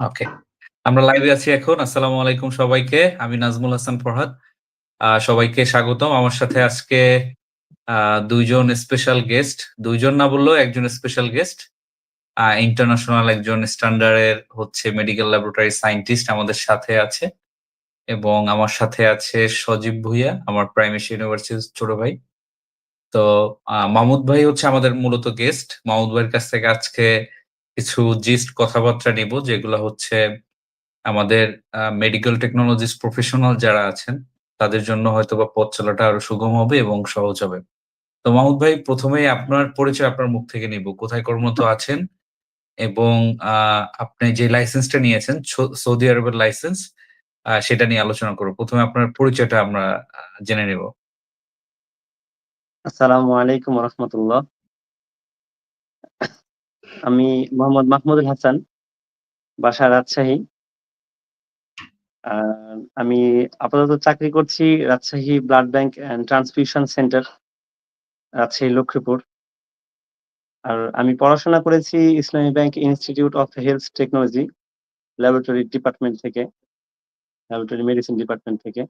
ওকে। আমরা লাইভে আছি এখন। আসসালামু আলাইকুম সবাইকে। আমি নাজমুল হাসান ফরহাদ। সবাইকে স্বাগতম। আমার সাথে আজকে ২ স্পেশাল গেস্ট, ২ জন না বললেও ১ জন স্পেশাল গেস্ট। ইন্টারন্যাশনাল একজন স্ট্যান্ডার্ড এর হচ্ছে মেডিকেল ল্যাবরেটরি সায়েন্টিস্ট আমাদের সাথে আছে। এবং আমার সাথে আছে সজীব ভুইয়া, আমার প্রাইম এশিয়া ইউনিভার্সিটির ছোট ভাই। তো মাহমুদ ভাই হচ্ছে আমাদের মূলত গেস্ট। মাহমুদ ভাইয়ের কাছ থেকে আজকে কিছু জিস্ট কথাবার্তা নিব যেগুলা হচ্ছে আমাদের মেডিকেল টেকনোলজিস্ট প্রফেশনাল যারা আছেন, তাদের জন্য হয়তো বা পথ চলাটা আরও সুগম হবে এবং সহজ হবে। তো মাহমুদ ভাই ১ম এই আপনার পরিচয় আপনার মুখ থেকে নিব। কোথায় কর্মরত আছেন? এবং আপনি যে লাইসেন্সটা নিয়েছেন সৌদি আরবের লাইসেন্স সেটা নিয়ে আলোচনা করব। প্রথমে আপনার পরিচয়টা আমরা জেনে নেব। আসসালামু আলাইকুম ওয়া আমি মোহাম্মদ মাহমুদুল হাসান। বাসা রাজশাহী। আর আমি আপাতত চাকরি করছি Rajshahi blood bank and transfusion centre, Rajshahi Lakshmipur. আর আমি পড়াশোনা করেছি Islami bank institute of health technology, laboratory department থেকে। ল্যাবরেটরি মেডিসিন ডিপার্টমেন্ট থেকে।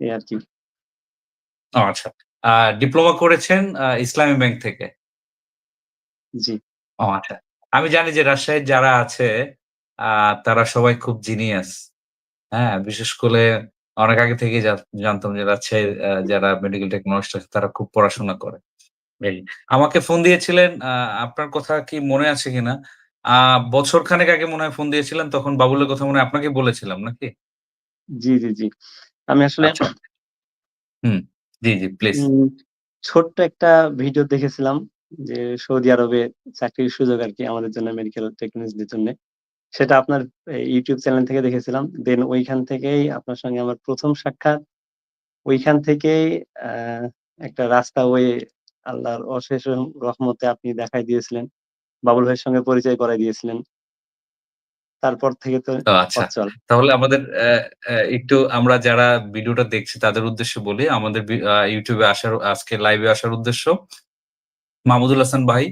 এই আরকি। ও আচ্ছা। ডিপ্লোমা করেছেন ইসলামী ব্যাংক থেকে। জি। ও আচ্ছা। আমি জানি যে রাজশাহীর যারা আছে আ তারা সবাই খুব জিনিয়াস। হ্যাঁ? বিশেষ করে অনেক আগে থেকেই জানতাম যে রাজশাহীর আ যারা মেডিকেল টেকনোলজিস্ট আছে তারা খুব পড়াশোনা করে। এই আমাকে ফোন দিয়েছিলেন আ আপনার কথা কি মনে আছে কিনা? আ বছর খানেক আগে মনে হয় ফোন দিয়েছিলেন তখন বাবুলের কথা মনে হয় আপনাকে বলেছিলাম নাকি? জি, জি, জি। আমি আসলে আচ্ছা। হুম। জি, জি প্লিজ। উম ছোট্ট একটা ভিডিও দেখেছিলাম যে সৌদি আরবে চাকরির সুযোগ আরকি আমাদের জন্য মেডিকেল টেকনোলজিদের জন্যে। সেটা আপনার ইউটিউব চ্যানেল থেকে দেখেছিলাম। দেন ওইখান থেকেই আপনার সঙ্গে আমার প্রথম সাক্ষাৎ। ওইখান থেকেই একটা রাস্তা ওয়ে আল্লাহর অশেষ রহমতে আপনি দেখায় দিয়েছিলেন। বাবুল ভাইয়ের সঙ্গে পরিচয় করাই দিয়েছিলেন। তারপর থেকে তো আচ্ছা। তাহলে আমাদের একটু আমরা যারা ভিডিওটা দেখছি তাদের উদ্দেশ্যে বলি। আমাদের বি আ আসার আজকে লাইভে আসার উদ্দেশ্য মাহমুদুল হাসান ভাই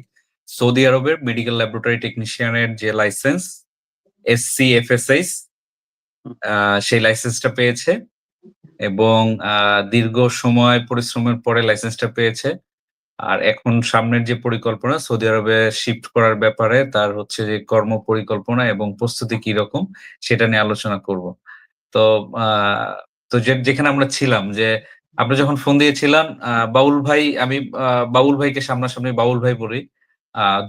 সৌদি আরবের মেডিকেল ল্যাবরেটরি টেকনিশিয়ান এর যে লাইসেন্স হুম, আ সেই লাইসেন্সটা পেয়েছে এবং দীর্ঘ সময় পরিশ্রমের পরে লাইসেন্সটা পেয়েছে। আর এখন সামনের যে পরিকল্পনা সৌদি আরবে শিফট করার ব্যাপারে তার হচ্ছে যে কর্ম পরিকল্পনা এবং প্রস্তুতি কি রকম সেটা নিয়ে আলোচনা করব। তো তো যেখানে আমরা ছিলাম যে আপনি যখন ফোন দিয়েছিলেন বাউল ভাই আমি বাউল ভাইকে সামনাসামনি বাউল ভাই বলি।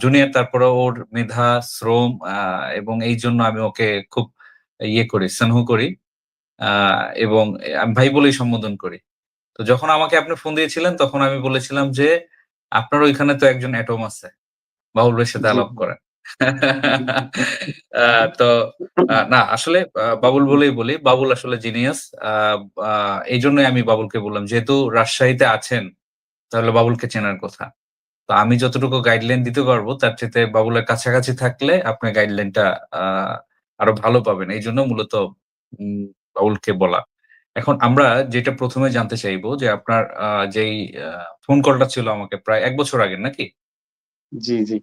জুনিয়র তারপরেও ওর মেধা, শ্রম এবং এইজন্য আমি ওকে খুব ইয়ে করি, স্নেহ করি। এবং আমি ভাই বলেই সম্বোধন করি। তো যখন আমাকে আপনি ফোন দিয়েছিলেন তখন আমি বলেছিলাম যে, "আপনার ওইখানে তো একজন অ্যাটম আছে। বাউল ভাইয়ের সাথে আলাপ করেন।" তো না আসলে বাবুল বলেই বলি। বাবুল আসলে জিনিয়াস। আ এইজন্যই আমি বাবুলকে বললাম। যেহেতু রাজশাহীতে আছেন, তাহলে বাবুলকে চেনার কথা। তো আমি যতটুকু গাইডলাইন দিতে পারব তার চাইতে বাবুলের কাছাকাছি থাকলে আপনি গাইডলাইনটা আরও ভালো পাবেন। এই জন্য মূলত বাবুলকে বলা। এখন আমরা যেটা প্রথমে জানতে চাইব যে আপনার যেই ফোন কলটা ছিল আমাকে প্রায় এক বছর আগে নাকি? জি, জি।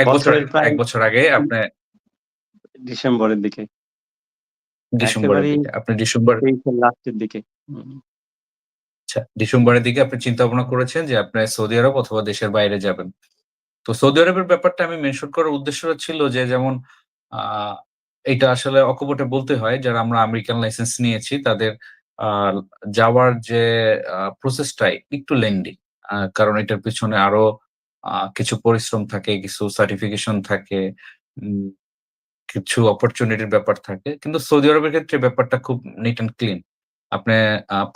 ১ বছর ১ বছর আগে আপনি ডিসেম্বরের দিকে। ডিসেম্বরের দিকে। আপনি ডিসেম্বর লাস্টের দিকে। আচ্ছা, ডিসেম্বরের দিকে আপনি চিন্তা ভাবনা করেছেন যে আপনি সৌদি আরব অথবা দেশের বাইরে যাবেন। তো সৌদি আরবের ব্যাপারটা আমি মেনশন করার উদ্দেশ্য ছিল যে যেমন এটা আসলে অকপটে বলতে হয় যারা আমরা আমেরিকান লাইসেন্স নিয়েছি তাদের যাওয়ার যে প্রসেসটাই একটু। আ কারণ এটার পেছনে আরও কিছু পরিশ্রম থাকে, কিছু সার্টিফিকেশন থাকে, কিছু অপরচুনিটির ব্যাপার থাকে। কিন্তু সৌদি আরবের ক্ষেত্রে ব্যাপারটা খুব নিট অ্যান্ড ক্লিন। আপনি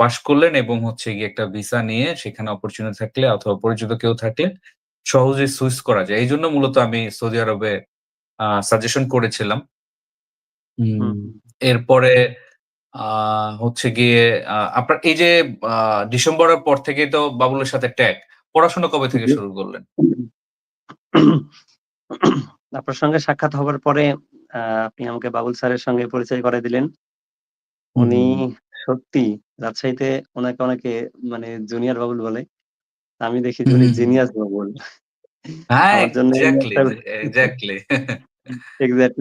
পাস করলেন এবং হচ্ছে গিয়ে একটা ভিসা নিয়ে সেখানে অপরচুনিটি থাকলে অথবা পরিচিত কেউ থাকলে সহজেই সুইচ করা যায়। এই জন্য মূলত আমি সৌদি আরবে সাজেশন করেছিলাম। এরপরে হচ্ছে গিয়ে আপনার এই যে ডিসেম্বরের পর থেকেই তো বাবুলের সাথে ট্যাগ। পড়াশোনা কবে থেকে শুরু করলেন? আপনার সঙ্গে সাক্ষাৎ হবার পরে আপনি আমাকে বাবুল স্যারের সঙ্গে পরিচয় করে দিলেন। উনি। সত্যি রাজশাহীতে উনাকে অনেকে মানে জুনিয়র বাবুল বলে। আমি দেখি উনি। জিনিয়াস বাবুল। হ্যাঁ,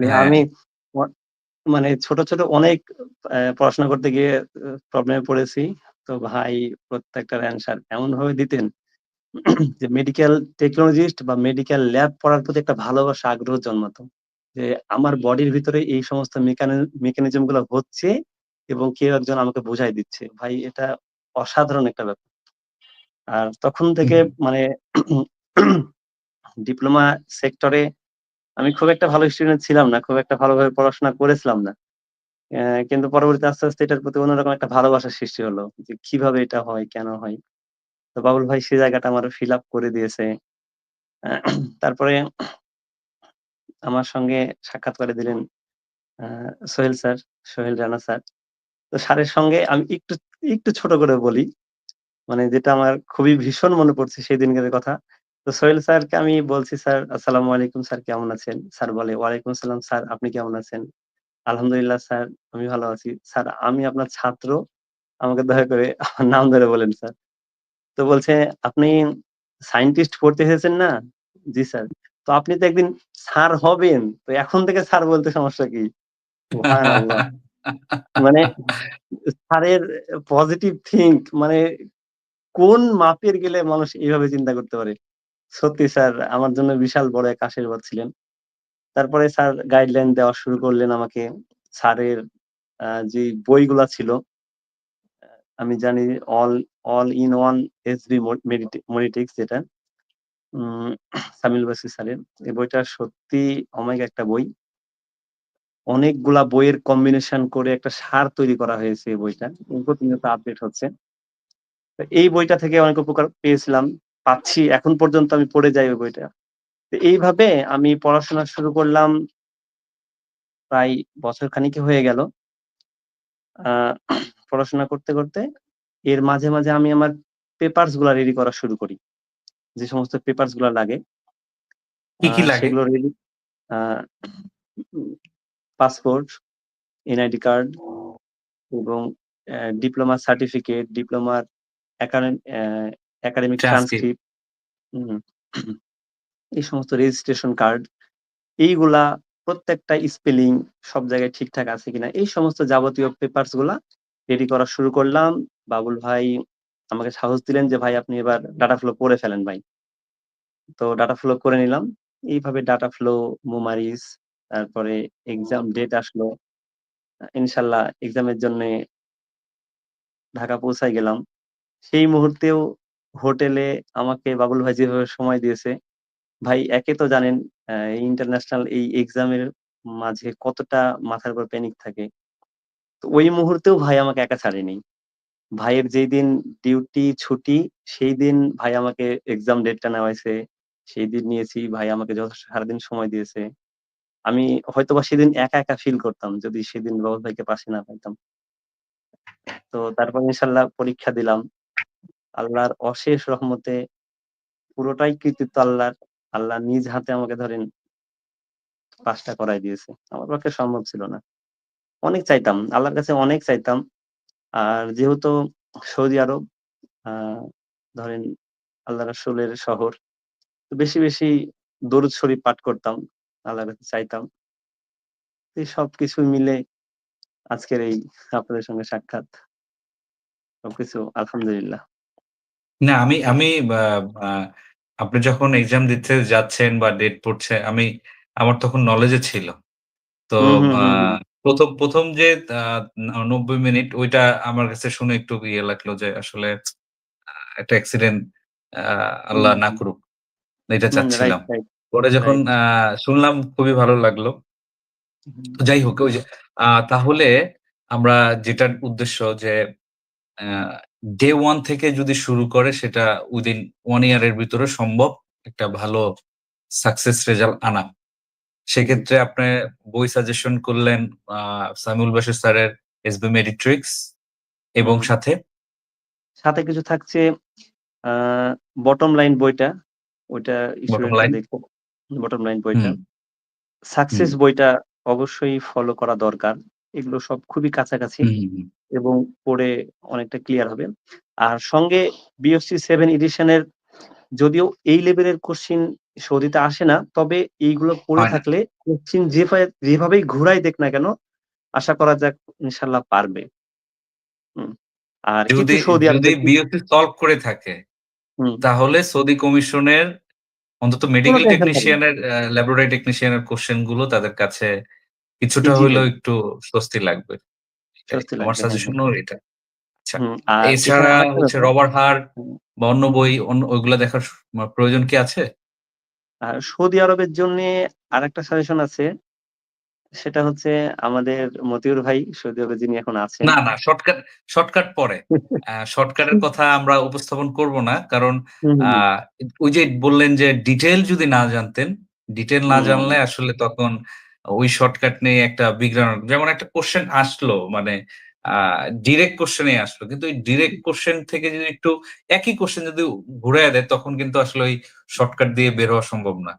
হ্যাঁ। আমি মানে ছোট, ছোট অনেক পড়াশোনা করতে গিয়ে প্রবলেমে পড়েছি। তো ভাই প্রত্যেকটার অ্যান্সার এমন ভাবে দিতেন যে মেডিকেল টেকনোলজিস্ট বা মেডিকেল ল্যাব পড়ার প্রতি একটা ভালোবাসা আগ্রহ জন্মাতো। যে আমার বডির ভিতরে এই সমস্ত মেকানি মেকানিজমগুলো হচ্ছে এবং কেউ একজন আমাকে বুঝায় দিচ্ছে। ভাই এটা অসাধারণ একটা ব্যাপার। আর তখন থেকে মানে ডিপ্লোমা সেক্টরে আমি খুব একটা ভালো স্টুডেন্ট ছিলাম না। খুব একটা ভালোভাবে পড়াশোনা করেছিলাম না। কিন্তু পরবর্তীতে আস্তে, আস্তে এটার প্রতি অন্যরকম একটা ভালোবাসার সৃষ্টি হলো। যে কীভাবে এটা হয়, কেন হয়? তো বাবুল ভাই সে জায়গাটা আমার ফিল আপ করে দিয়েছে। তারপরে আমার সঙ্গে সাক্ষাৎ করে দিলেন সোহেল স্যার, সোহেল রানা স্যার। তো স্যারের সঙ্গে আমি একটু, একটু ছোট করে বলি। মানে যেটা আমার খুবই ভীষণ মনে পড়ছে সেই সেদিনকার কথা। তো সোহেল স্যারকে আমি বলছি, "স্যার আসসালামু আলাইকুম স্যার কেমন আছেন?" স্যার বলে, "ওয়ালাইকুম আসসালাম স্যার আপনি কেমন আছেন?" "আলহামদুলিল্লাহ স্যার আমি ভালো আছি।" "স্যার আমি আপনার ছাত্র। আমাকে দয়া করে আমার নাম ধরে বলেন স্যার।" তো বলছে, "আপনি সায়েন্টিস্ট পড়তে এসেছেন না?" "জি স্যার।" "তো আপনি তো একদিন স্যার হবেন। তো এখন থেকে স্যার বলতে সমস্যা কি?" মানে স্যারের পজিটিভ থিঙ্ক মানে কোন মাপের গেলে মানুষ এইভাবে চিন্তা করতে পারে? সত্যি স্যার আমার জন্য বিশাল বড় এক আশীর্বাদ ছিলেন। তারপরে স্যার গাইডলাইন দেওয়া শুরু করলেন আমাকে। স্যারের যে বইগুলা ছিল আমি জানি all all in one SB মনিটিক্স যেটা। সামিল বাসি স্যারের। এই বইটা সত্যি অমেগা একটা বই। অনেকগুলা বইয়ের কম্বিনেশন করে একটা সার তৈরি করা হয়েছে এই বইটা। প্রতিনিয়ত আপডেট হচ্ছে। এই বইটা থেকে অনেক উপকার পেয়েছিলাম। পাচ্ছি এখন পর্যন্ত আমি পড়ে যাই ওই বইটা। এইভাবে আমি পড়াশোনা শুরু করলাম, প্রায় বছর খানিক হয়ে গেল। পড়াশোনা করতে, করতে এর মাঝে, মাঝে আমি আমার পেপারসগুলা রেডি করা শুরু করি। যে সমস্ত পেপারসগুলা লাগে। কি, কি লাগে? সেগুলো রেডি পাসপোর্ট, এনআইডি কার্ড এবং ডিপ্লোমা সার্টিফিকেট, ডিপ্লোমার একাডেম একাডেমিক। ট্রান্সক্রিপ্ট এই সমস্ত রেজিস্ট্রেশন কার্ড এইগুলা প্রত্যেকটা স্পেলিং সব জায়গায় ঠিকঠাক আছে কিনা এই সমস্ত যাবতীয় পেপারসগুলা রেডি করা শুরু করলাম। বাবুল ভাই আমাকে সাহস দিলেন যে, "ভাই আপনি এবার ডাটা ফ্লো করে ফেলেন ভাই।" তো ডাটা ফ্লো করে নিলাম। এইভাবে ডাটা ফ্লো, মোমারিস তারপরে এক্সাম ডেট আসলো। ইনশাল্লাহ এক্সামের জন্যে ঢাকা পৌঁছায় গেলাম। সেই মুহূর্তেও হোটেলে আমাকে বাবুল ভাই যেভাবে সময় দিয়েছে, ভাই একে তো জানেন ইন্টারন্যাশনাল এই এক্সামের মাঝে কতটা মাথার উপর প্যানিক থাকে। ওই মুহূর্তেও ভাই আমাকে একা ছাড়েনি। ভাইয়ের যেই দিন ডিউটি ছুটি সেইদিন ভাই আমাকে এক্সাম ডেটটা নেওয়াইছে। সেই দিন নিয়েছি। ভাই আমাকে যথেষ্ট সারাদিন সময় দিয়েছে। আমি হয়তোবা সেদিন একা, একা ফিল করতাম যদি সেদিন বাবুল ভাইকে পাশে না পাইতাম। তো তারপর ইনশাআল্লাহ পরীক্ষা দিলাম। আল্লাহর অশেষ রহমতে পুরোটাই কৃতিত্ব আল্লাহর। আল্লাহ নিজ হাতে আমাকে ধরেন পাসটা করাই দিয়েছে। আমার পক্ষে সম্ভব ছিল না। অনেক চাইতাম। আল্লাহর কাছে অনেক চাইতাম। আর যেহেতু সৌদি আরব ধরেন আল্লাহ রাসূলের শহর। বেশি, বেশি দরুদ শরীফ পাঠ করতাম। আল্লাহর কাছে চাইতাম। এই সবকিছু মিলে আজকের এই আপনাদের সঙ্গে সাক্ষাৎ। সবকিছু আলহামদুলিল্লাহ। না আমি আমি আপনি যখন এক্সাম দিতে যাচ্ছেন বা ডেট পড়ছে আমি আমার তখন নলেজে ছিল। তো ১ম, ১ম যে ৯০ মিনিট ওইটা আমার কাছে শুনে একটু ইয়ে লাগল যে আসলে একটা অ্যাক্সিডেন্ট আল্লাহ না করুক। এটা চাচ্ছিলাম। পরে যখন। শুনলাম খুবই ভালো লাগল। যাই হোক ওই যে তাহলে আমরা যেটার উদ্দেশ্য যে ডে ওয়ান থেকে যদি শুরু করে সেটা উইদিন ওয়ান ইয়ার এর ভিতরে সম্ভব একটা ভালো সাকসেস রেজাল্ট আনা। সেক্ষেত্রে আপনি বই সাজেশন করলেন সামিউল বাশির স্যারের 'এসবি মেডিট্রিক্স' এবং সাথে সাথে কিছু থাকছে বটম লাইন বইটা। ওইটা বটম লাইন বটম লাইন বইটা। সাকসেস বইটা অবশ্যই ফলো করা দরকার। এগুলো সব খুবই কাছাকাছি এবং পড়ে অনেকটা ক্লিয়ার হবে। আর সঙ্গে বিএসসি 7 এডিশন এর যদিও এই লেভেলের কোশ্চেন সৌদিতে আসে না। তবে এইগুলো পড়ে হয় না। থাকলে কোশ্চেন যেভাবে যেভাবেই ঘুরাই দেখ না কেন, আশা করা যাক ইনশাআল্লাহ পারবে। হুম। আর যদি সৌদি যদি আরবের বিওসি সলভ করে থাকে, হুম। তাহলে সৌদি কমিশনের অন্তত কোনো মেডিকেল টেনশন থাকবে না। টেকনিশিয়ানের অ্যা ল্যাবরেটরি টেকনিশিয়ানের কোয়েশ্চেনগুলো তাদের কাছে কিছুটা হইলেও হবে। একটু স্বস্তি লাগবে। এটাই। স্বস্তি আমার লাগবে, হ্যাঁ, হ্যাঁ। সাজেশনও এটা। আচ্ছা। হুম, আর এখানে এছাড়া আরেকটা হচ্ছে ব্যাপার রবার্ট হার্ট হুম, বা অন্য বই অন্য ওইগুলা দেখার স মা প্রয়োজন কি আছে? আর সৌদি আরবের জন্যে আরেকটা সাজেশন আছে। সেটা হচ্ছে আমাদের মতিউর ভাই সৌদি আরবে যিনি এখন আছেন। না, না শর্টকাট শর্টকাট পরে। শর্টকাটের কথা আমরা উপস্থাপন করব না। কারণ। ওই যে বললেন যে ডিটেইল যদি না জানতেন, ডিটেইল না জানলে আসলে তখন ওই শর্টকাট নিয়ে একটা বিগড়ানোর যেমন একটা কোশ্চেন আসলো মানে ডিরেক্ট কোয়েশ্চেনই আসলো। কিন্তু ওই ডিরেক্ট কোয়েশ্চেন থেকে যদি একটু একই কোয়েশ্চেন যদি ঘুরাইয়া দেয় তখন কিন্তু আসলে ওই শর্টকাট দিয়ে বের হওয়া সম্ভব না।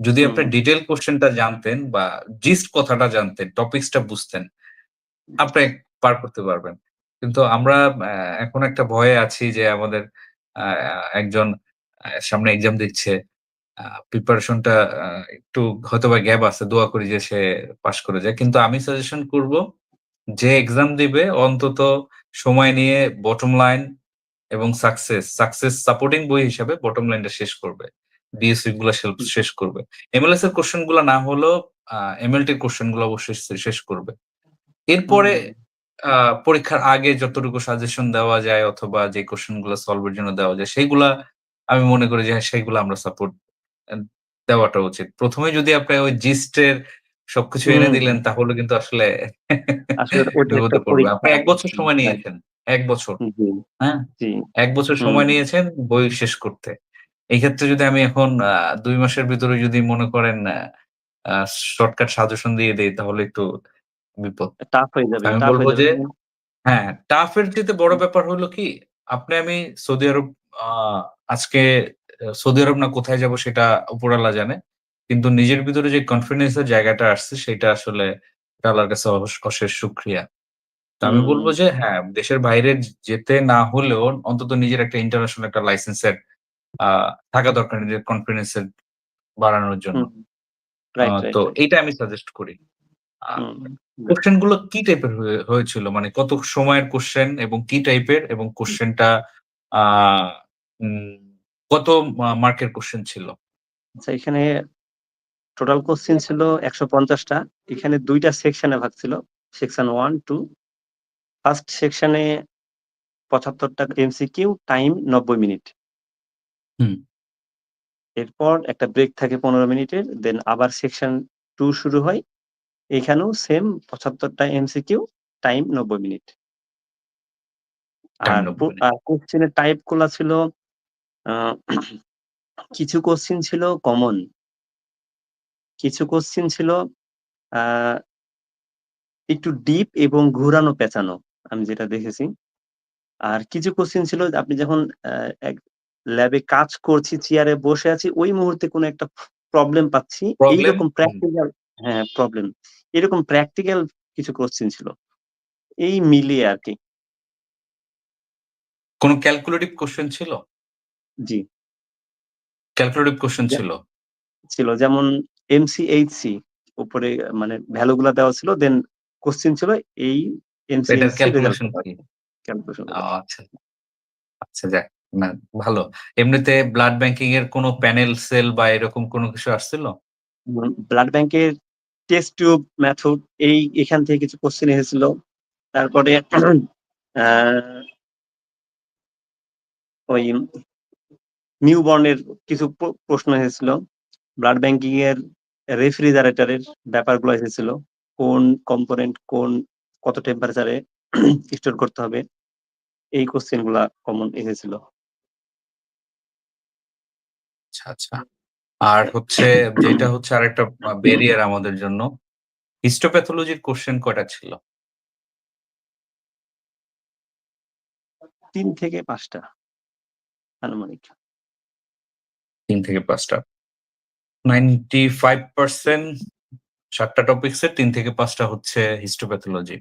যদি আপনি হুম। ডিটেইল কোয়েশ্চেনটা জানতেন বা জিস্ট কথাটা জানতেন, টপিকসটা বুঝতেন, আপনি পার করতে পারবেন। কিন্তু আমরা এখন একটা ভয়ে আছি যে আমাদের একজন সামনে এক্সাম দিচ্ছে। প্রিপারেশনটা একটু হয়তোবা গ্যাপ আছে। দোয়া করি যে সে পাশ করে যায়। কিন্তু আমি সাজেশন করব যে এক্সাম দিবে অন্তত সময় নিয়ে বটম লাইন এবং সাকসেস, সাকসেস সাপোর্টিং বই হিসাবে বটম লাইনটা শেষ করবে। ডিএসসি গুলা শেষ করবে। এমএলএস এর কোয়েশ্চেনগুলা না হলেও এমএলটি এর কোয়েশ্চেনগুলো অবশ্যই শেষ করবে। এরপরে। পরীক্ষার আগে যতটুকু সাজেশন দেওয়া যায় অথবা যে কোয়েশ্চেনগুলা সলভ এর জন্য দেওয়া যায় সেগুলা আমি মনে করি যে হ্যাঁ, সেগুলা আমরা সাপোর্ট দেওয়াটা উচিত। প্রথমে যদি আপনি ওই জিস্ট এর সবকিছু এনে দিলেন তাহলে কিন্তু আসলে। আপনি। ১ বছর সময় নিয়েছেন। এক বছর। হ্যাঁ? এক বছর সময় নিয়েছেন বই শেষ করতে। এই ক্ষেত্রে যদি আমি এখন ২ মাসের ভিতরে যদি মনে করেন শর্টকাট সাজেশন দিয়ে দেই তাহলে একটু বিপদ। টাফ হয়ে যাবে, আমি বলব হয়ে। যে হ্যাঁ, টাফ এর চাইতে বড় ব্যাপার হলো কি আপনি আমি সৌদি আরব আজকে সৌদি আরব না কোথায় যাব সেটা উপরওয়ালা জানে। কিন্তু নিজের ভিতরে যে কনফিডেন্স এর জায়গাটা আসছে সেটা আসলে আল্লাহর কাছে অশেষ শুকরিয়া। তো আমি বলব যে হ্যাঁ, দেশের বাইরে যেতে না হলেও অন্তত নিজের একটা ইন্টারন্যাশনাল একটা লাইসেন্সের থাকা দরকার নিজের কনফিডেন্স এর বাড়ানোর জন্য। তো। এইটা আমি সাজেস্ট করি। কোয়েশ্চেনগুলো কি টাইপের হয়ে হয়েছিল? মানে কত সময়ের কোশ্চেন এবং কি টাইপের এবং কোশ্চেনটা কত মার্কের কোশ্চেন ছিল? আচ্ছা এখানে টোটাল কোশ্চেন ছিল একশো টা। এখানে ২ টা সেকশনে ভাগ ছিল। সেকশন 1, 2 ফার্স্ট সেকশনে ৭৫ টা এমসিকিউ, টাইম ৯০ মিনিট। এরপর একটা ব্রেক থাকে ১৫ মিনিটের। দেন আবার সেকশন টু শুরু হয়। এখানেও সেম ৭৫ টা এমসিকিউ, টাইম ৯০ মিনিট। আর ৯০ পো মিনিট। আর কোশ্চেনের টাইপগুলা ছিল কিছু কোশ্চেন ছিল কমন। কিছু কোশ্চেন ছিল একটু ডিপ এবং ঘুরানো পেঁচানো। আমি যেটা দেখেছি। আর কিছু কোশ্চেন ছিল আপনি যখন এক ল্যাবে কাজ করছি, চেয়ারে বসে আছি, ওই মুহূর্তে কোনো একটা প্রবলেম পাচ্ছি। এইরকম প্র্যাকটিক্যাল হ্যাঁ, প্রবলেম। এরকম প্র্যাকটিক্যাল কিছু কোশ্চেন ছিল। এই মিলিয়ে আর কি কোন ক্যালকুলেটিভ কোশ্চেন ছিল? জি। ক্যালকুলেটিভ কোশ্চেন ছিল? ছিল যেমন এমসিএইচসি উপরে মানে ভ্যালু গুলা দেওয়া ছিল। দেন কোশ্চেন ছিল এই এমসিএইচসি ক্যালকুলেশন? ক্যালকুলেশন? আচ্ছা। আচ্ছা যাক, না ভালো। এমনিতে ব্লাড ব্যাংকিং এর কোন প্যানেল সেল বা এরকম কোন কিছু আসছিল? ব্লাড ব্যাংকের টেস্ট টিউব মেথড এই এখান থেকে কিছু কোশ্চেন এসেছিল। তারপরে ওই নিউবর্ন এর কিছু প্র প্রশ্ন এসেছিল। ব্লাড ব্যাংকিং এর রেফ্রিজারেটরের ব্যাপারগুলো এসেছিল। কোন কম্পোনেন্ট কোন কত টেম্পারেচারে স্টোর করতে হবে। এই কোশ্চেনগুলা কমন এসেছিল। আচ্ছা, আচ্ছা। আর হচ্ছে যেটা হচ্ছে আরেকটা আ ব্যারিয়ার আমাদের জন্য। হিস্টোপ্যাথোলজির কোয়েশ্চেন কয়টা ছিল? ৩ থেকে ৫ টা আনুমানিক। ৩ থেকে ৫ টা। 95% ৭ টা টপিকস এর ৩ থেকে ৫ টা হচ্ছে হিস্টোপ্যাথোলজি।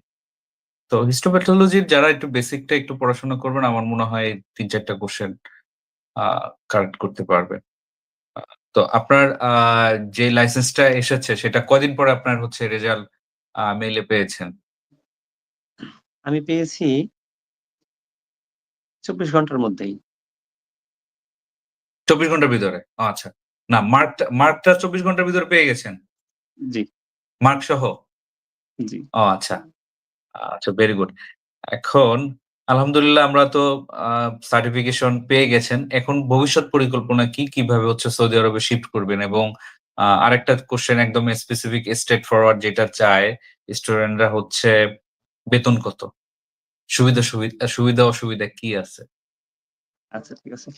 তো হিস্টোপ্যাথোলজির যারা একটু বেসিকটা একটু পড়াশোনা করবেন আমার মনে হয় ৩-৪ টা কোয়েশ্চেন আ কারেক্ট করতে পারবে। তো আপনার যে লাইসেন্সটা এসেছে সেটা কদিন পরে আপনার হচ্ছে রেজাল্ট মেইলে পেয়েছেন? আমি পেয়েছি ২৪ ঘণ্টার মধ্যেই। ২৪ ঘণ্টার ভিতরে? আচ্ছা। না মার্কটা মার্কটা ২৪ ঘণ্টার ভিতরে পেয়ে গেছেন? জি। মার্ক সহ? জি। ও আচ্ছা। আচ্ছা ভেরি গুড। এখন আলহামদুলিল্লাহ আমরা তো সার্টিফিকেশন পেয়ে গেছেন। এখন ভবিষ্যৎ পরিকল্পনা কি? কীভাবে হচ্ছে সৌদি আরবে শিফট করবেন? এবং আরেকটা কোশ্চেন একদম স্পেসিফিক স্টেট ফরওয়ার্ড যেটা চায় স্টুডেন্টরা হচ্ছে বেতন কত? সুবিধা সুবিধা সুবিধা অসুবিধা কি আছে? আচ্ছা ঠিক আছে।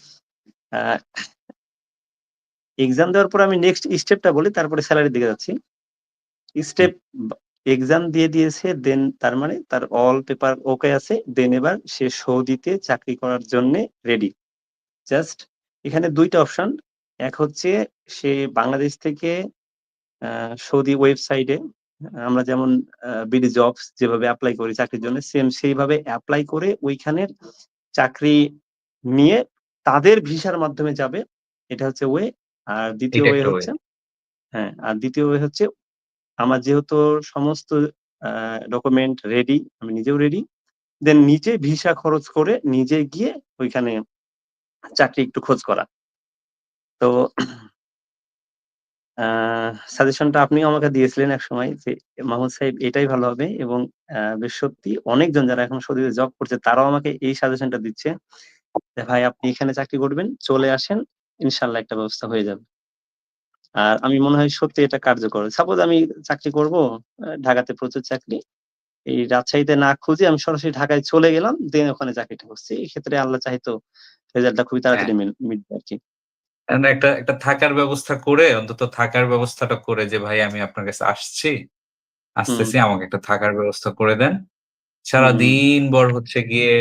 এক্সাম দেওয়ার পর আমি নেক্সট স্টেপটা বলি, তারপরে সেলারির দিকে যাচ্ছি। স্টেপ এক্সাম দিয়ে দিয়েছে দেন তার মানে তার অল পেপার ওকে আছে। দেন এবার সে সৌদিতে চাকরি করার জন্যে রেডি। জাস্ট এখানে দুইটা অপশন। এক হচ্ছে সে বাংলাদেশ থেকে সৌদি ওয়েবসাইটে আমরা যেমন বিডি জবস যেভাবে অ্যাপ্লাই করি চাকরির জন্য সেম সেইভাবে অ্যাপ্লাই করে ওইখানের চাকরি নিয়ে তাদের ভিসার মাধ্যমে যাবে। এটা হচ্ছে ওয়ে। আর দ্বিতীয় এটা ওয়ে একটা হচ্ছে হ্যাঁ, আর দ্বিতীয় ওয়ে হচ্ছে আমার যেহেতু সমস্ত ডকুমেন্ট রেডি, আমি নিজেও রেডি। দেন নিজে ভিসা খরচ করে নিজে গিয়ে ওইখানে চাকরি একটু খোঁজ করা। তো সাজেশনটা আপনিও আমাকে দিয়েছিলেন এক সময় যে, "মাহমুদ সাহেব এটাই ভালো হবে" এবং আ বেশ সত্যি অনেকজন যারা এখন সৌদিতে জব করছে তারাও আমাকে এই সাজেশনটা দিচ্ছে। যে, "ভাই আপনি এখানে চাকরি করবেন, চলে আসেন। ইনশাআল্লাহ একটা ব্যবস্থা হয়ে যাবে।" আর আমি মনে হয় সত্যি এটা কার্যকর। সাপোজ আমি চাকরি করব, ঢাকাতে প্রচুর চাকরি। এই রাজশাহীতে না খুঁজে আমি সরাসরি ঢাকায় চলে গেলাম, দেন ওখানে চাকরিটা করছি। এক্ষেত্রে আল্লাহ চাহে তো রেজাল্টটা খুবই হ্যাঁ। তাড়াতাড়ি মিটবে আরকি। এন্ড একটা একটা থাকার ব্যবস্থা করে অন্তত থাকার ব্যবস্থাটা করে যে, "ভাই আমি আপনার কাছে আসছি, আসতেছি আমাকে একটা থাকার ব্যবস্থা করে দেন।" সারাদিন ভর হচ্ছে গিয়ে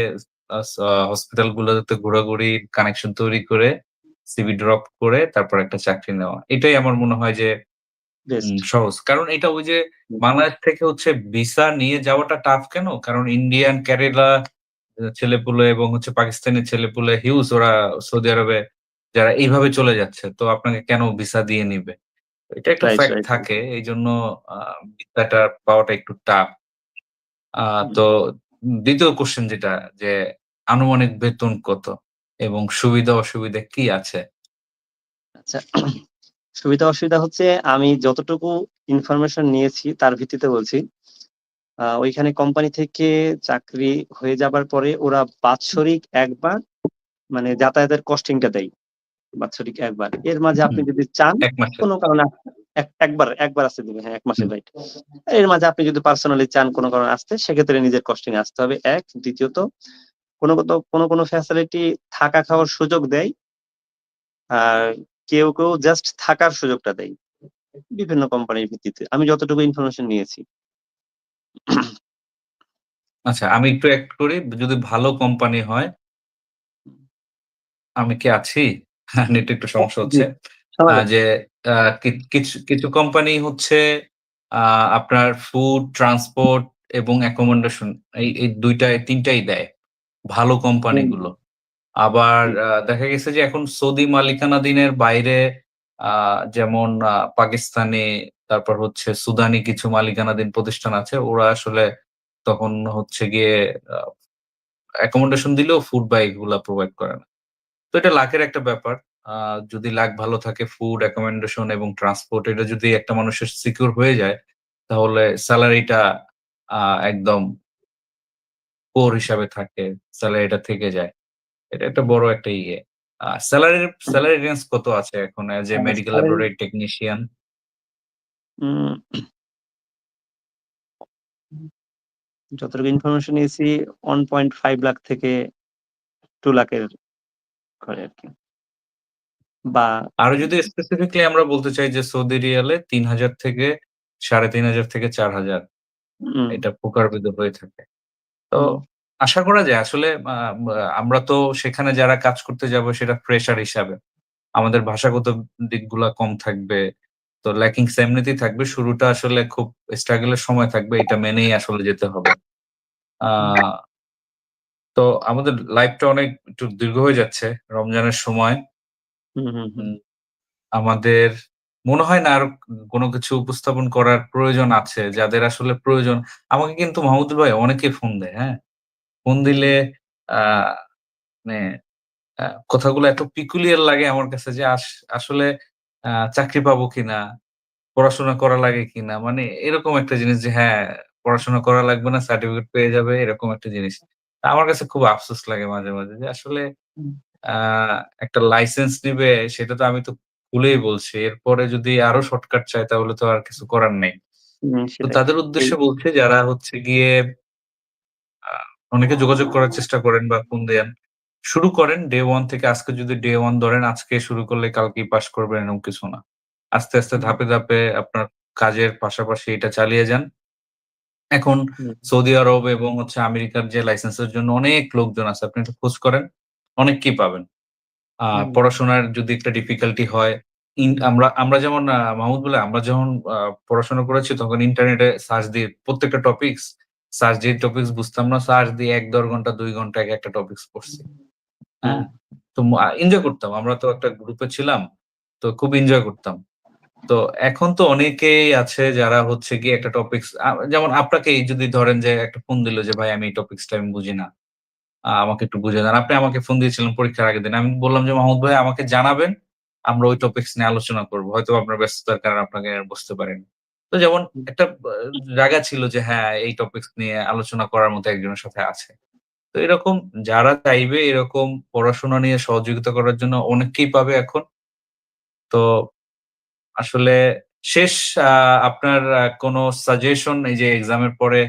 হসপিটাল গুলোতে ঘোরাঘুরি, কানেকশন তৈরি করে, সিভি ড্রপ করে তারপর একটা চাকরি নেওয়া। এটাই আমার মনে হয় যে সহজ। কারণ এটা ওই যে। বাংলাদেশ থেকে হচ্ছে ভিসা নিয়ে যাওয়াটা টাফ কেন? কারণ ইন্ডিয়ান, কেরালা ছেলেপুলে এবং হচ্ছে পাকিস্তানি ছেলেপুলে হিউজ ওরা সৌদি আরবে যারা এইভাবে চলে যাচ্ছে। তো আপনাকে কেন ভিসা দিয়ে নিবে? এটা একটা ফ্যাক্ট। থাকে। এইজন্য আ ভিসাটা পাওয়াটা একটু টাফ। তো দ্বিতীয় কোয়েশ্চেন যেটা যে, আনুমানিক বেতন কত? এবং সুবিধা অসুবিধা কি আছে? আচ্ছা। সুবিধা অসুবিধা হচ্ছে আমি যতটুকু ইনফরমেশন নিয়েছি তার ভিত্তিতে বলছি। ওইখানে কোম্পানি থেকে চাকরি হয়ে যাবার পরে ওরা বাৎসরিক একবার মানে যাতায়াতের কস্টিংটা দেয়। বাৎসরিক একবার। এর মাঝে আপনি যদি চান ১ মাসে। কোন কারণে এক একবার, একবার আসতে দিবে। হ্যাঁ, এক মাসের। রাইট। এর মাঝে আপনি যদি পার্সোনালি চান কোন কারণে আসতে সেক্ষেত্রে নিজের কস্টিং আসতে হবে এক দ্বিতীয়ত কোন, কোন, কোনো কোন ফ্যাসিলিটি থাকা খাওয়ার সুযোগ দেয়। আর কেউ, কেউ জাস্ট থাকার সুযোগটা দেয়। বিভিন্ন কোম্পানির ভিত্তিতে। আমি যতটুকু ইনফরমেশন নিয়েছি। আচ্ছা আমি একটু অ্যাক্ট করি। যদি ভালো কোম্পানি হয় আমি কি আছি? নেটে একটু সমস্যা হচ্ছে। যে কিছু, কিছু কোম্পানি হচ্ছে আপনার ফুড, ট্রান্সপোর্ট এবং অ্যাকোমোডেশন এই, এই ২ টায় ৩ টাই দেয়। ভালো কোম্পানি হুম। গুলো। আবার। দেখা গেছে যে এখন সৌদি মালিকানাধীনের বাইরে যেমন পাকিস্তানি তারপর হচ্ছে সুদানি কিছু মালিকানাধীন প্রতিষ্ঠান আছে। ওরা আসলে তখন হচ্ছে গিয়ে অ্যাকোমোডেশন দিলেও ফুড বা এগুলা প্রোভাইড করে না। তো এটা লাখের একটা ব্যাপার। যদি লাখ ভালো থাকে ফুড, অ্যাকোমোডেশন এবং ট্রান্সপোর্ট এটা যদি একটা মানুষের সিকিউর হয়ে যায় তাহলে সেলারিটা আ একদম কোর হিসাবে থাকে। সেলারিটা থেকে যায়। এটা একটা বড় একটা ইয়ে। আ সেলারির সেলারি রেঞ্জ কত আছে এখন as a medical salary laboratory technician? যতটুকু ইনফরমেশন নিয়েছি 1.5 লাখ থেকে 2 লাখের করে আরকি। বা আরও যদি স্পেসিফিকলি আমরা বলতে চাই যে সৌদি রিয়ালে ৩,০০০ থেকে ৩,৫০০ থেকে ৪,০০০ হুম। এটা প্রকারভেদে হয়ে থাকে। তো আশা করা যায় আসলে আমরা তো সেখানে যারা কাজ করতে যাব সেটা ফ্রেশার হিসাবে। আমাদের ভাষাগত দিকগুলা কম থাকবে। তো ল্যাকিংস এমনিতেই থাকবে। শুরুটা আসলে খুব স্ট্রাগল এর সময় থাকবে। এটা মেনেই আসলে যেতে হবে। তো আমাদের লাইফটা অনেক একটু দীর্ঘ হয়ে যাচ্ছে রমজানের সময়। হুম, হুম, হুম। হুম। আমাদের মনে হয় না আরও কোনো কিছু উপস্থাপন করার প্রয়োজন আছে যাদের আসলে প্রয়োজন আমাকে কিন্তু মাহমুদুল ভাই অনেকে ফোন দেয়, হ্যাঁ? ফোন দিলে আ মানে আ কথাগুলো এত পিকুলিয়ার লাগে আমার কাছে যে আস আসলে আ চাকরি পাবো কিনা? পড়াশোনা করা লাগে কিনা? মানে এরকম একটা জিনিস যে হ্যাঁ, পড়াশোনা করা লাগবে না, সার্টিফিকেট পেয়ে যাবে এরকম একটা জিনিস। আমার কাছে খুব আফসোস লাগে মাঝে, মাঝে যে আসলে হুম। আ একটা লাইসেন্স নিবে সেটা তো আমি তো খুলেই বলছি। এরপরে যদি আরও শর্টকাট চায় তাহলে তো আর কিছু করার নেই। তো তাদের উদ্দেশ্যে বলছি যারা হচ্ছে গিয়ে অনেকে যোগাযোগ করার চেষ্টা করেন বা ফোন দেন। শুরু করেন ডে ওয়ান থেকে আজকে যদি ডে ওয়ান ধরেন আজকে শুরু করলে কালকেই পাস করবেন এরকম কিছু না। আস্তে, আস্তে ধাপে, ধাপে আপনার কাজের পাশাপাশি এটা চালিয়ে যান। এখন সৌদি আরব এবং হচ্ছে আমেরিকার যে লাইসেন্সের জন্য অনেক লোকজন আছে। আপনি একটু খোঁজ করেন, অনেককেই পাবেন। পড়াশোনার যদি একটা ডিফিকাল্টি হয়, আমরা আমরা যেমন মাহমুদ ভাই আমরা যখন পড়াশোনা করেছি তখন ইন্টারনেটে সার্চ দিয়ে প্রত্যেকটা টপিকস সার্চ দিয়ে টপিকস বুঝতাম না। সার্চ দিয়ে ১-১.৫ ঘণ্টা দুই ঘণ্টা এক একটা টপিকস পড়ছি। হ্যাঁ? তো এনজয় করতাম। আমরা তো একটা গ্রুপে ছিলাম। তো খুব এনজয় করতাম। তো এখন তো অনেকেই আছে যারা হচ্ছে গিয়ে একটা টপিকস আ যেমন আপনাকেই যদি ধরেন যে একটা ফোন দিল যে, "ভাই আমি এই টপিকসটা আমি বুঝি না। আমাকে একটু বুঝে দেন।" আপনি আমাকে ফোন দিয়েছিলেন পরীক্ষার আগের দিন। আমি বললাম যে, "মাহমুদ ভাই আমাকে জানাবেন। আমরা ওই টপিকস নিয়ে আলোচনা করব।" হয়তোবা আপনার ব্যস্ততার কারণে আপনাকে বুঝতে পারিনি। তো যেমন একটা জায়গা ছিল যে হ্যাঁ, এই টপিকস নিয়ে আলোচনা করার মতো একজনের সাথে আছে। তো এরকম যারা চাইবে এরকম পড়াশোনা নিয়ে সহযোগিতা করার জন্য অনেককেই পাবে এখন। তো আসলে শেষ আপনার কোনো সাজেশন এই যে এক্সামের পরে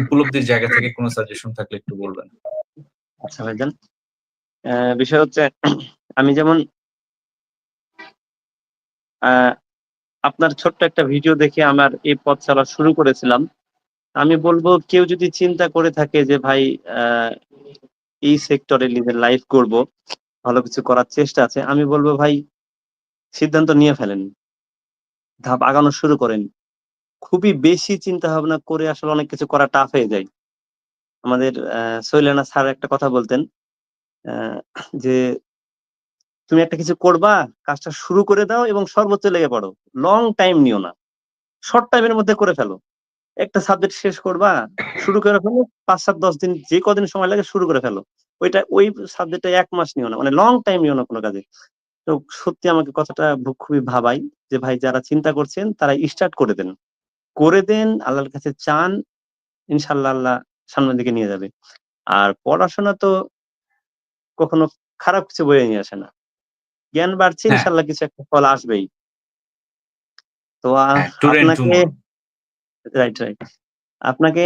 উপলব্ধির জায়গা থেকে কোনো সাজেশন থাকলে একটু বলবেন। আচ্ছা ভাইজান। বিষয় হচ্ছে আমি যেমন আপনার ছোট্ট একটা ভিডিও দেখে আমার এই পথ চলা শুরু করেছিলাম। আমি বলব কেউ যদি চিন্তা করে থাকে যে ভাই এই সেক্টরে নিজের লাইফ করব, ভালো কিছু করার চেষ্টা আছে। আমি বলব ভাই সিদ্ধান্ত নিয়ে ফেলেন। ধাপ আগানো শুরু করেন। খুবই বেশি চিন্তা ভাবনা করে আসলে অনেক কিছু করা টাফ হয়ে যায়। আমাদের সৈলানা স্যার একটা কথা বলতেন যে তুমি একটা কিছু করবা, কাজটা শুরু করে দাও এবং সর্বোচ্চ লেগে পড়ো। লং টাইম নিও না। শর্ট টাইম এর মধ্যে করে ফেলো। একটা সাবজেক্ট শেষ করবা, শুরু করে ফেলো ৫, ৭, ১০ দিন যে কদিন সময় লাগে শুরু করে ফেলো। ওইটা ওই সাবজেক্টটা এক মাস নিও না। মানে লং টাইম নিও না কোনো কাজে। তো সত্যি আমাকে কথাটা খুবই ভাবায় যে ভাই যারা চিন্তা করছেন তারা স্টার্ট করে দেন। করে দেন, আল্লাহর কাছে চান, ইনশাল্লাহ আল্লাহ সামনের দিকে নিয়ে যাবে। আর পড়াশোনা তো কখনো খারাপ কিছু বয়ে নিয়ে আসে না। জ্ঞান বাড়ছে ইনশাল্লাহ কিছু একটা ফল আসবেই। তো হ্যাঁ, আপনাকে রাইট, রাইট। আপনাকে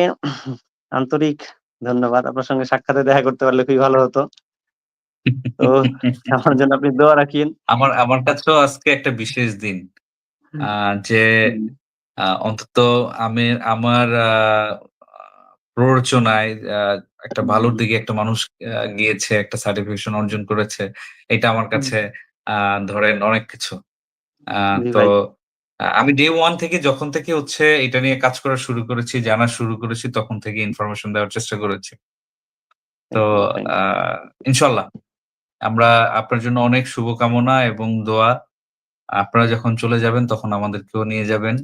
আন্তরিক ধন্যবাদ। আপনার সঙ্গে সাক্ষাতে দেখা করতে পারলে খুবই ভালো হতো। তো আমার জন্য আপনি দোয়া রাখিয়েন। আমার আমার কাছেও আজকে একটা বিশেষ দিন। যে অন্তত আমি আমার প্ররোচনায় একটা ভালোর দিকে একটা মানুষ গিয়েছে, একটা সার্টিফিকেশন অর্জন করেছে। এটা আমার কাছে ধরেন অনেক কিছু। তো আমি ডে ওয়ান থেকে যখন থেকে হচ্ছে এটা নিয়ে কাজ করা শুরু করেছি, জানা শুরু করেছি তখন থেকে ইনফরমেশন দেওয়ার চেষ্টা করেছি। তো। ইনশাআল্লাহ আমরা আপনার জন্য অনেক শুভকামনা এবং দোয়া। আপনারা যখন চলে যাবেন তখন আমাদেরকেও নিয়ে যাবেন।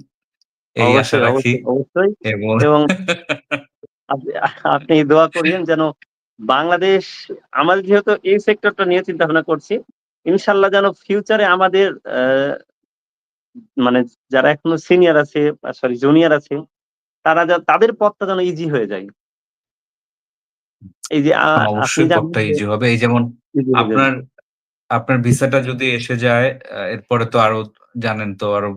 এই আশা অবশ্যই, রাখি অবশ্যই, অবশ্যই এবং এবং আপনি আপনি দোয়া করিয়েন যেন বাংলাদেশ আমাদের যেহেতু এই সেক্টরটা নিয়ে চিন্তা ভাবনা করছি। ইনশাল্লাহ যেন ফিউচারে আমাদের মানে যারা এখনও সিনিয়র আছে, সরি জুনিয়র আছে, তারা যা তাদের পথটা যেন ইজি হয়ে যায়। এই যে অবশ্যই পথটা ইজি হবে। এই যেমন। আপনার আপনার ভিসাটা যদি এসে যায় এরপরে তো আরও জানেন তো আরও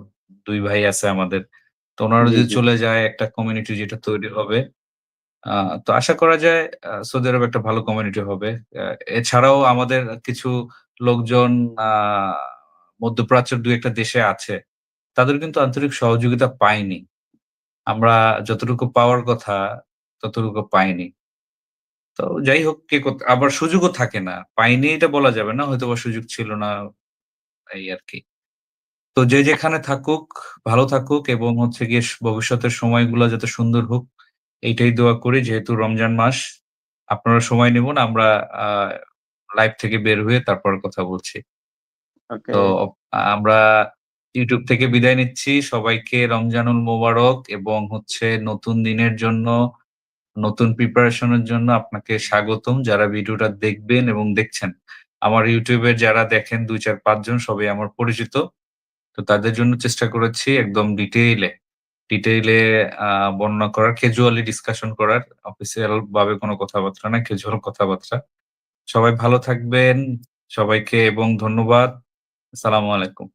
২ ভাই আছে আমাদের। তো ওনারা যদি চলে যায় একটা কমিউনিটি যেটা তৈরি হবে। তো আশা করা যায় সৌদি আরব একটা ভালো কমিউনিটি হবে। এছাড়াও আমাদের কিছু লোকজন আ মধ্যপ্রাচ্যের ২ ১ টা দেশে আছে। তাদের কিন্তু আন্তরিক সহযোগিতা পাইনি। আমরা যতটুকু পাওয়ার কথা ততটুকু পাইনি। তো যাই হোক কে আবার সুযোগও থাকে না। পাইনি এটা বলা যাবে না। হয়তোবা সুযোগ ছিল না এই আরকি। তো যে যেখানে থাকুক, ভালো থাকুক এবং হচ্ছে গিয়ে ভবিষ্যতের সময়গুলো যাতে সুন্দর হোক, এইটাই দোয়া করি। যেহেতু রমজান মাস, আপনারা সময় নিবেন আমরা লাইভ থেকে বের হয়ে তারপর কথা বলছি। তো আমরা ইউটিউব থেকে বিদায় নিচ্ছি সবাইকে রমজানুল মোবারক এবং হচ্ছে নতুন দিনের জন্য নতুন প্রিপারেশনের জন্য আপনাকে স্বাগতম যারা ভিডিওটা দেখবেন এবং দেখছেন আমার ইউটিউবে যারা দেখেন দুই চার পাঁচজন সবাই আমার পরিচিত তো তাদের জন্য চেষ্টা করেছি একদম ডিটেইলে ডিটেইলে বর্ণনা করার ক্যাজুয়ালি ডিসকাশন করার। অফিসিয়াল ভাবে কোনো কথাবার্তা না ক্যাজুয়াল কথাবার্তা। সবাই ভালো থাকবেন, সবাইকে এবং ধন্যবাদ। আসসালামু আলাইকুম।